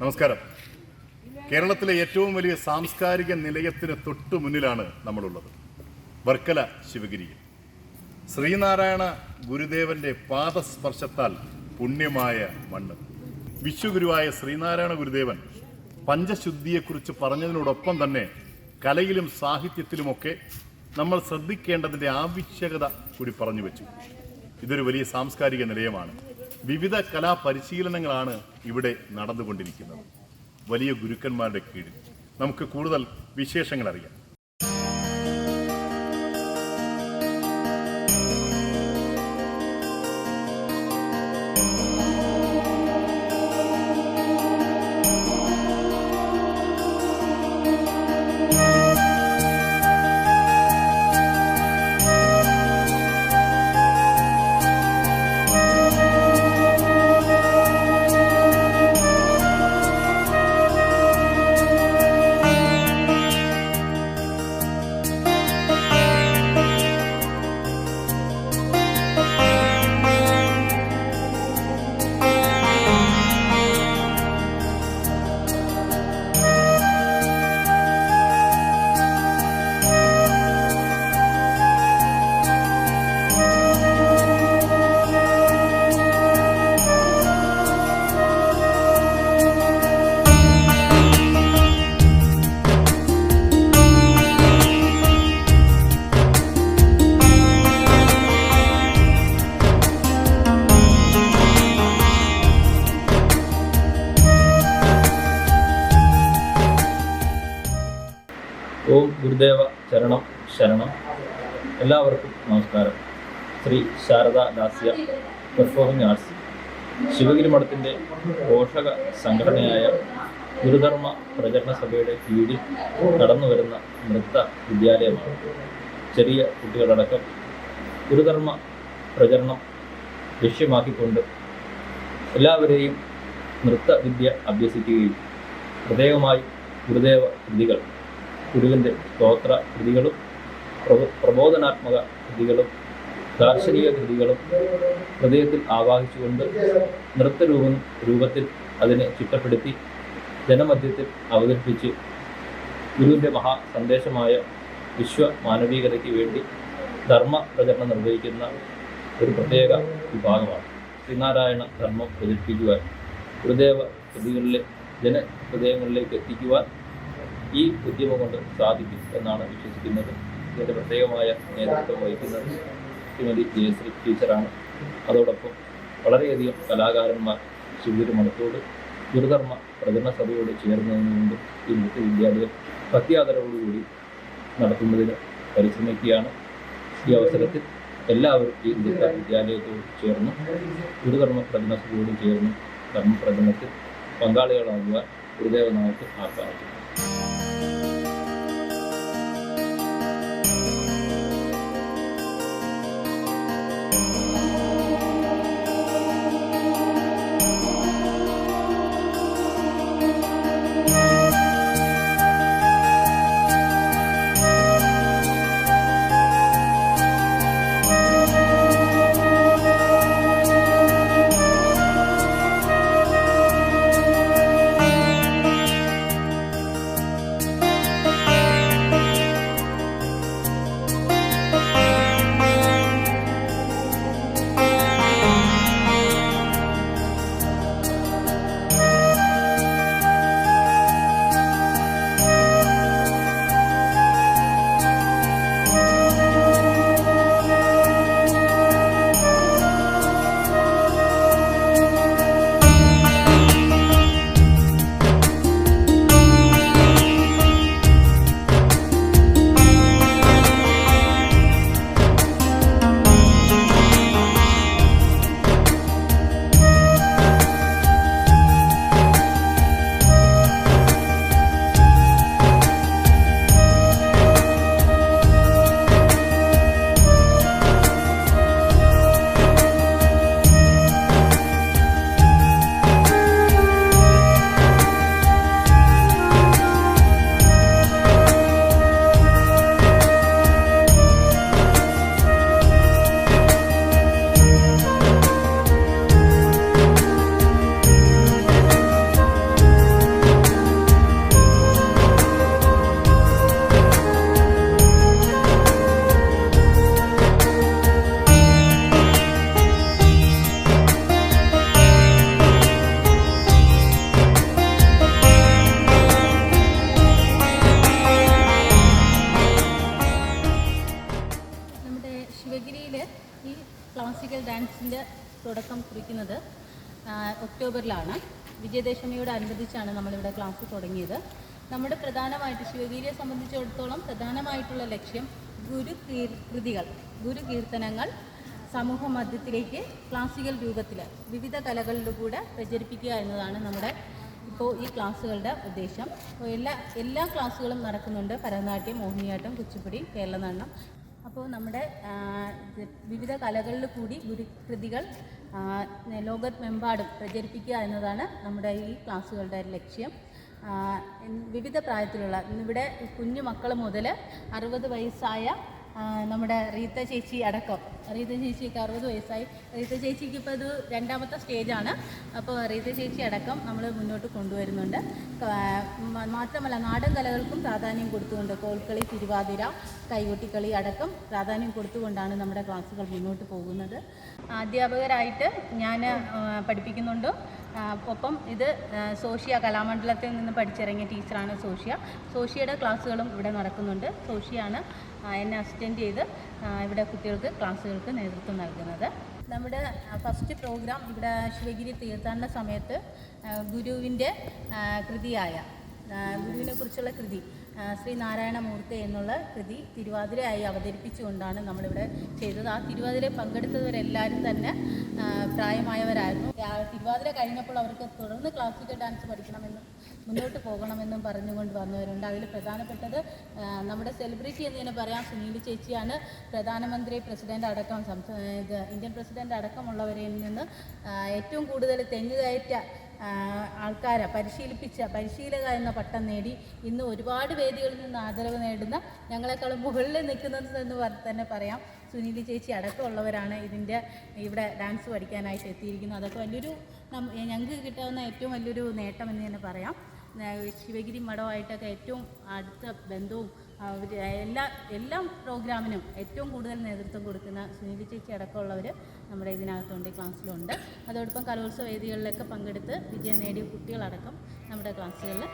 നമസ്കാരം. കേരളത്തിലെ ഏറ്റവും വലിയ സാംസ്കാരിക നിലയത്തിന് തൊട്ടു മുന്നിലാണ് നമ്മളുള്ളത്. വർക്കല ശിവഗിരിയിൽ ശ്രീനാരായണ ഗുരുദേവന്റെ പാദസ്പർശത്താൽ പുണ്യമായ മണ്ണ്. വിശ്വഗുരുവായ ശ്രീനാരായണ ഗുരുദേവൻ പഞ്ചശുദ്ധിയെക്കുറിച്ച് പറഞ്ഞതിനോടൊപ്പം തന്നെ കലയിലും സാഹിത്യത്തിലുമൊക്കെ നമ്മൾ ശ്രദ്ധിക്കേണ്ടതിന്റെ ആവശ്യകത കൂടി പറഞ്ഞു വെച്ചു. ഇതൊരു വലിയ സാംസ്കാരിക നിലയമാണ്. വിവിധ കലാപരിശീലനങ്ങളാണ് ഇവിടെ നടന്നുകൊണ്ടിരിക്കുന്നത്. വലിയ ഗുരുക്കന്മാരുടെ കീഴിൽ. നമുക്ക് കൂടുതൽ വിശേഷങ്ങൾ അറിയാം. ഓം ഗുരുദേവ ചരണം ശരണം. എല്ലാവർക്കും നമസ്കാരം. Sree Sarada Dasya performing arts. Sivagiri മഠത്തിന്റെ പോഷക സംഘടനയായ ഗുരുധർമ്മ പ്രചരണ സഭയുടെ കീഴിൽ കടന്നു വരുന്ന നൃത്ത വിദ്യാലയമാണ് ചെറിയ കുട്ടികളടക്കം ഗുരുധർമ്മ പ്രചരണം ലക്ഷ്യമാക്കിക്കൊണ്ട് എല്ലാവരെയും നൃത്ത വിദ്യ അഭ്യസിക്കുകയും പ്രത്യേകമായി ഗുരുദേവ കൃതികൾ ഗുരുവിന്റെ സ്തോത്ര കൃതികളും പ്രബോ- പ്രബോധനാത്മക കൃതികളും ദാർശനിക കൃതികളും ഹൃദയത്തിൽ ആവാഹിച്ചുകൊണ്ട് നൃത്തരൂപ രൂപത്തിൽ അതിനെ ചിട്ടപ്പെടുത്തി ജനമധ്യത്തിൽ അവതരിപ്പിച്ച് ഗുരുവിന്റെ മഹാ സന്ദേശമായ വിശ്വ മാനവികതയ്ക്ക് വേണ്ടി ധർമ്മ പ്രചരണം നിർവഹിക്കുന്ന ഒരു പ്രത്യേക വിഭാഗമാണ്. ശ്രീനാരായണ ധർമ്മം പ്രചരിപ്പിക്കുവാൻ ഗുരുദേവ കൃതികളിലെ ജനഹൃദയങ്ങളിലേക്ക് എത്തിക്കുവാൻ ഈ ഉദ്യമം കൊണ്ട് സാധിക്കും എന്നാണ് വിശ്വസിക്കുന്നത്. ഇതിന്റെ പ്രത്യേകമായ നേതൃത്വം വഹിക്കുന്നത് ശ്രീമതി ജയശ്രീ ടീച്ചറാണ്. അതോടൊപ്പം വളരെയധികം കലാകാരന്മാർ ശിവഗിരി മഠത്തോട് ഗുരുധർമ്മ പ്രചരണ സഭയോട് ചേർന്നതുകൊണ്ട് ഈ നൃത്ത വിദ്യാലയം ഭക്തിയാദരവോടുകൂടി നടത്തുന്നതിന് പരിശ്രമിക്കുകയാണ്. ഈ അവസരത്തിൽ എല്ലാവരും ഈ നൃത്ത വിദ്യാലയത്തോട് ചേർന്ന് ഗുരുധർമ്മ പ്രചരണ സഭയോട് ചേർന്ന് ധർമ്മപ്രചരണത്തിൽ പങ്കാളികളാകുവാൻ ഗുരുദേവനാമത്തിൽ ആഹ്വാനം തുടക്കം കുറിക്കുന്നത് ഒക്ടോബറിലാണ്. വിജയദശമിയോട് അനുബന്ധിച്ചാണ് നമ്മളിവിടെ ക്ലാസ് തുടങ്ങിയത്. നമ്മുടെ പ്രധാനമായിട്ട് ശിവഗിരിയെ സംബന്ധിച്ചിടത്തോളം പ്രധാനമായിട്ടുള്ള ലക്ഷ്യം ഗുരു കീർ- കൃതികൾ ഗുരു കീർത്തനങ്ങൾ സമൂഹ മധ്യത്തിലേക്ക് ക്ലാസിക്കൽ രൂപത്തിൽ വിവിധ കലകളിലൂടെ പ്രചരിപ്പിക്കുക എന്നതാണ് നമ്മുടെ ഇപ്പോൾ ഈ ക്ലാസ്സുകളുടെ ഉദ്ദേശം. എല്ലാ എല്ലാ ക്ലാസ്സുകളും നടക്കുന്നുണ്ട്. ഭരതനാട്യം മോഹിനിയാട്ടം കുച്ചിപ്പുടി കേരളനടനം അപ്പോൾ നമ്മുടെ വിവിധ കലകളിൽ കൂടി ഗുരുകൃതികൾ ലോകമെമ്പാടും പ്രചരിപ്പിക്കുക എന്നതാണ് നമ്മുടെ ഈ ക്ലാസ്സുകളുടെ ലക്ഷ്യം. വിവിധ പ്രായത്തിലുള്ള ഇന്നിവിടെ കുഞ്ഞു മക്കൾ മുതൽ അറുപത് വയസ്സായ നമ്മുടെ റീത്ത ചേച്ചി അടക്കം റീത്ത ചേച്ചിക്ക് അറുപത് വയസ്സായി. റീത ചേച്ചിക്ക് ഇപ്പോൾ ഇത് രണ്ടാമത്തെ സ്റ്റേജാണ് അപ്പോൾ റീത ചേച്ചി അടക്കം നമ്മൾ മുന്നോട്ട് കൊണ്ടുവരുന്നുണ്ട്. മാത്രമല്ല നാടൻ കലകൾക്കും പ്രാധാന്യം കൊടുത്തുകൊണ്ട് കോൽക്കളി തിരുവാതിര കൈകൊട്ടിക്കളി അടക്കം പ്രാധാന്യം കൊടുത്തുകൊണ്ടാണ് നമ്മുടെ ക്ലാസ്സുകൾ മുന്നോട്ട് പോകുന്നത്. അധ്യാപകരായിട്ട് ഞാൻ പഠിപ്പിക്കുന്നുണ്ട്. ഒപ്പം ഇത് സോഷ്യ കലാമണ്ഡലത്തിൽ നിന്ന് പഠിച്ചിറങ്ങിയ ടീച്ചറാണ് സോഷ്യ. സോഷ്യയുടെ ക്ലാസ്സുകളും ഇവിടെ നടക്കുന്നുണ്ട്. സോഷ്യയാണ് എന്നെ അസിസ്റ്റന്റ് ചെയ്ത് ഇവിടെ കുട്ടികൾക്ക് ക്ലാസ്സുകൾക്ക് നേതൃത്വം നൽകുന്നത്. നമ്മുടെ ഫസ്റ്റ് പ്രോഗ്രാം ഇവിടെ ശിവഗിരി തീർത്ഥാടന സമയത്ത് ഗുരുവിന്റെ കൃതിയായ ഗുരുവിനെ കുറിച്ചുള്ള കൃതി. ശ്രീ നാരായണമൂർത്തി എന്നുള്ള കൃതി തിരുവാതിരയായി അവതരിപ്പിച്ചുകൊണ്ടാണ് നമ്മളിവിടെ ചെയ്തത്. ആ തിരുവാതിര പങ്കെടുത്തവരെല്ലാവരും തന്നെ പ്രായമായവരായിരുന്നു. തിരുവാതിര കഴിഞ്ഞപ്പോൾ അവർക്ക് തുടർന്ന് ക്ലാസിക്കൽ ഡാൻസ് പഠിക്കണമെന്നും മുന്നോട്ട് പോകണമെന്നും പറഞ്ഞുകൊണ്ട് വന്നവരുണ്ട്. അതിൽ പ്രധാനപ്പെട്ടത് നമ്മുടെ സെലിബ്രിറ്റി എന്ന് തന്നെ പറയാം സുനീൽ ചേച്ചിയാണ്. പ്രധാനമന്ത്രി പ്രസിഡന്റ് അടക്കം ഇന്ത്യൻ പ്രസിഡന്റ് അടക്കമുള്ളവരിൽ നിന്ന് ഏറ്റവും കൂടുതൽ തെങ്ങ് കയറ്റ ആൾക്കാരെ പരിശീലിപ്പിച്ച പരിശീലക എന്ന പട്ടം നേടി ഇന്ന് ഒരുപാട് വേദികളിൽ നിന്ന് ആദരവ് നേടുന്ന ഞങ്ങളെക്കാളും മുകളിൽ നിൽക്കുന്നത് എന്ന് തന്നെ പറയാം. സുനിലി ചേച്ചി അടക്കമുള്ളവരാണ് ഇതിന്റെ ഇവിടെ ഡാൻസ് പഠിക്കാനായിട്ട് എത്തിയിരിക്കുന്നത്. അതൊക്കെ വലിയൊരു ഞങ്ങൾക്ക് കിട്ടാവുന്ന ഏറ്റവും വലിയൊരു നേട്ടം എന്ന് തന്നെ പറയാം. ശിവഗിരി മഠമായിട്ടൊക്കെ ഏറ്റവും അടുത്ത ബന്ധവും എല്ലാ എല്ലാ പ്രോഗ്രാമിനും ഏറ്റവും കൂടുതൽ നേതൃത്വം കൊടുക്കുന്ന സുനിലി ചേച്ചി അടക്കമുള്ളവർ നമ്മുടെ ഇതിനകത്തുണ്ട് ക്ലാസ്സിലുണ്ട്. അതോടൊപ്പം കലോത്സവ വേദികളിലൊക്കെ പങ്കെടുത്ത് വിജയം നേടിയ കുട്ടികളടക്കം നമ്മുടെ ക്ലാസ്സുകളിൽ